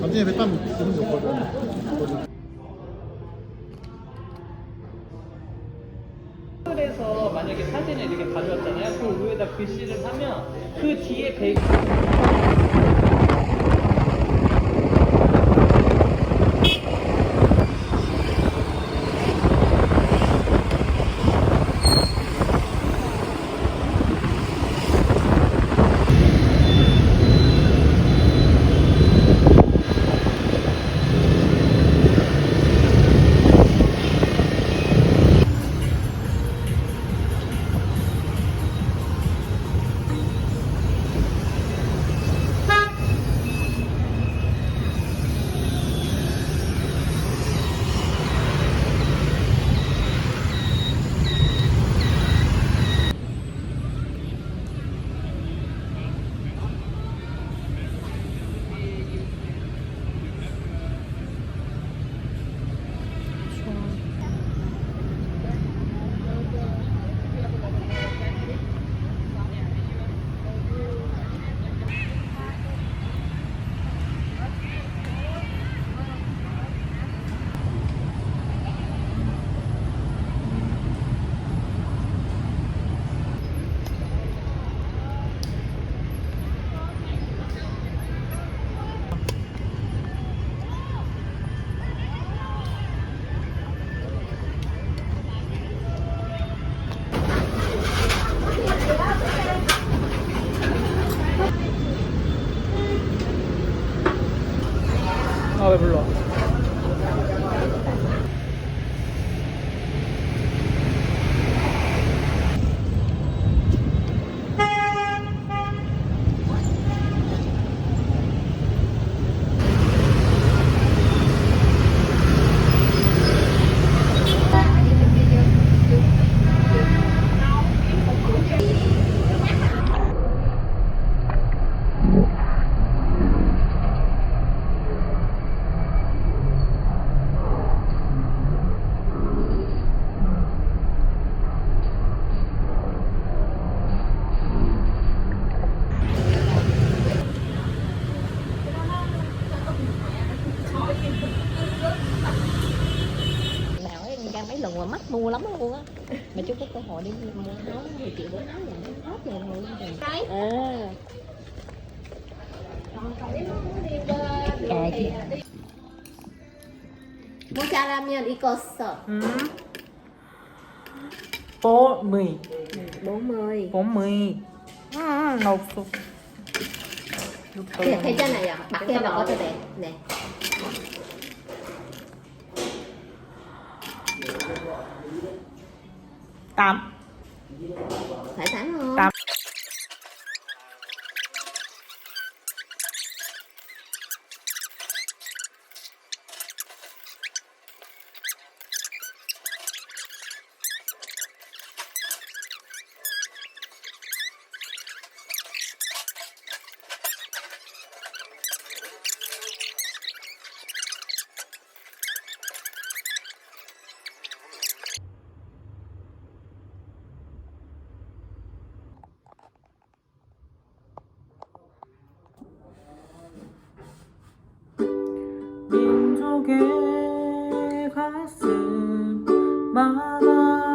나중에 백담 기분 좋거든. 그래서 만약에 사진을 이렇게 가져왔잖아요. 그 위에다 글씨를 하면 그 뒤에 배 아왜 불러? Mà chú có cơ hội đi mua áo 10 triệu bốn áo vậy hết rồi rồi đấy à Cài kìa. 모자라면 익었어. 음. 뽀미 40. 뽀미 음, 나 없어. 네, 괜찮아요. 밖에 먹어도 돼. 네. tám Phải 8 không? 8 속에 가슴 많아.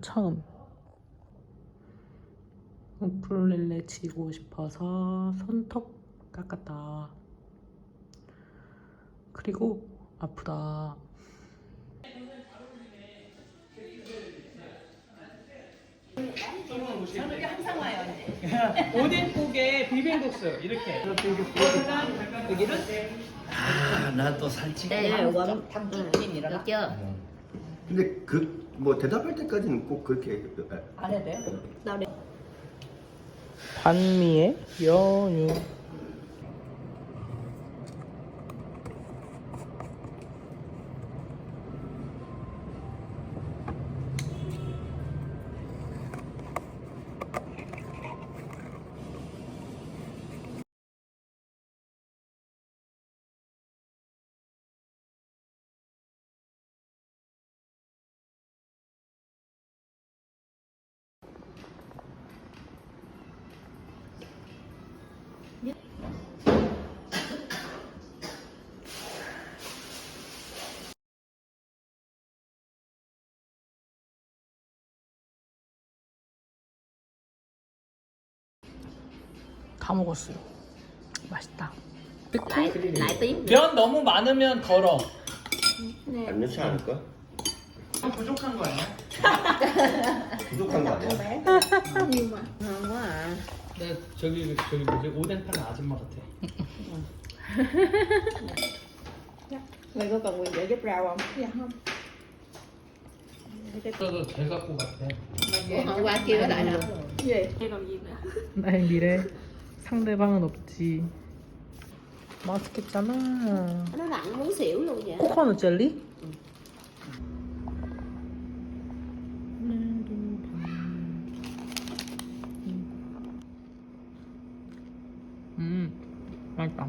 처음 우쿨렐레 치고 싶어서 손톱 깎았다 그리고 아프다 오뎅국에 비빔국수 이렇게. 여기는 아, 난또 살찌. 네, 원 당직님이라. được chưa? 근데 그 뭐 대답할 때까지는 꼭 그렇게 안 해도 돼요? Đâu đi. 반미의 연유 다 먹었어요 맛있다 Lại lại tím. 면 너무 많으면 덜어. 안 넣지 않을까? 부족한 거 아니야? 부족한 거 아니야? Ngon quá à. 네 저기 저기 뭐지 오뎅 파는 아줌마 같아. Mày có cần quyền để giúp rau không? Dạ không. 그래도 잘 갖고 같아. Ủa, hôm qua kêu nó lại nè. Gì? 나의 미래 상대방은 없지 맛있겠잖아 Nó muốn xỉu luôn vậy. 코코넛 젤리? 음 맛있다